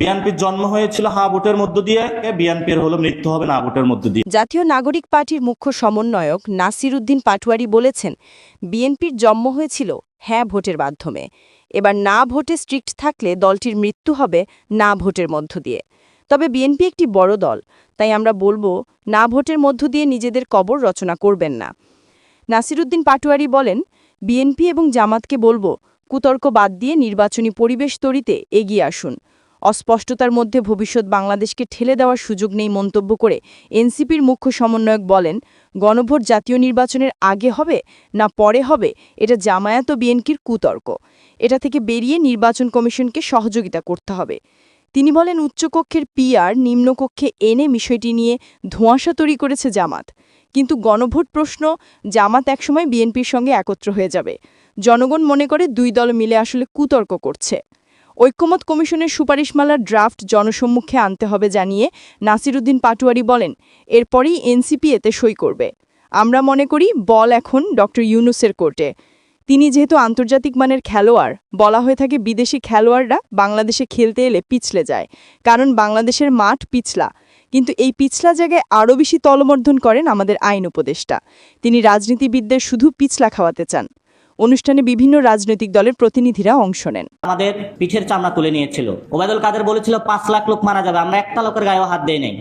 বিএনপির জন্ম হয়েছিল হা ভোটের মধ্য দিয়ে, বিএনপির হলো মৃত্যু হবে না ভোটের মধ্য দিয়ে। জাতীয় নাগরিক পার্টির মুখ্য সমন্বয়ক নাসির উদ্দিন পাটোয়ারি বলেছেন, বিএনপির জন্ম হয়েছিল হ্যাঁ ভোটের মাধ্যমে। এবার না ভোটে স্ট্রিক্ট থাকলে দলটির মৃত্যু হবে না ভোটের মধ্য দিয়ে। তবে বিএনপি একটি বড় দল, তাই আমরা বলব না ভোটের মধ্য দিয়ে নিজেদের কবর রচনা করবেন না। নাসিরুদ্দিন পাটোয়ারি বলেন, বিএনপি এবং জামাতকে বলব, কুতর্ক বাদ দিয়ে নির্বাচনী পরিবেশ তৈরিতে এগিয়ে আসুন। অস্পষ্টতার মধ্যে ভবিষ্যৎ বাংলাদেশকে ঠেলে দেওয়ার সুযোগ নেই মন্তব্য করে এনসিপির মুখ্য সমন্বয়ক বলেন, গণভোট জাতীয় নির্বাচনের আগে হবে না পরে হবে এটা জামায়াত ও বিএনপির কুতর্ক। এটা থেকে বেরিয়ে নির্বাচন কমিশনকে সহযোগিতা করতে হবে। তিনি বলেন, উচ্চকক্ষের পিআর নিম্নকক্ষে এনে বিষয়টি নিয়ে ধোঁয়াশা তৈরি করেছে জামাত। কিন্তু গণভোট প্রশ্ন জামাত একসময় বিএনপির সঙ্গে একত্র হয়ে যাবে। জনগণ মনে করে দুই দল মিলে আসলে কুতর্ক করছে। ঐক্যমত কমিশনের সুপারিশমালার ড্রাফট জনসম্মুখে আনতে হবে জানিয়ে নাসিরুদ্দিন পাটোয়ারি বলেন, এরপরই এনসিপি এতে সই করবে। আমরা মনে করি, বল এখন ড. ইউনুসের কোর্টে। তিনি যেহেতু আন্তর্জাতিক মানের খেলোয়াড়, বলা হয়ে থাকে বিদেশি খেলোয়াড়রা বাংলাদেশে খেলতে এলে পিছলে যায়, কারণ বাংলাদেশের মাঠ পিছলা। কিন্তু এই পিছলা জায়গায় আরও বেশি তলমর্ধন করেন আমাদের আইন উপদেষ্টা। তিনি রাজনীতিবিদদের শুধু পিছলা খাওয়াতে চান। অনুষ্ঠানে বিভিন্ন রাজনৈতিক দলের প্রতিনিধিরা অংশ নেন। আমাদের পিঠের চামড়া তুলে নিয়েছিল। ওবায়দুল কাদের বলেছিল, পাঁচ লাখ লোক মারা যাবে, আমরা একটা লোকের গায়েও হাত দেয় নাই।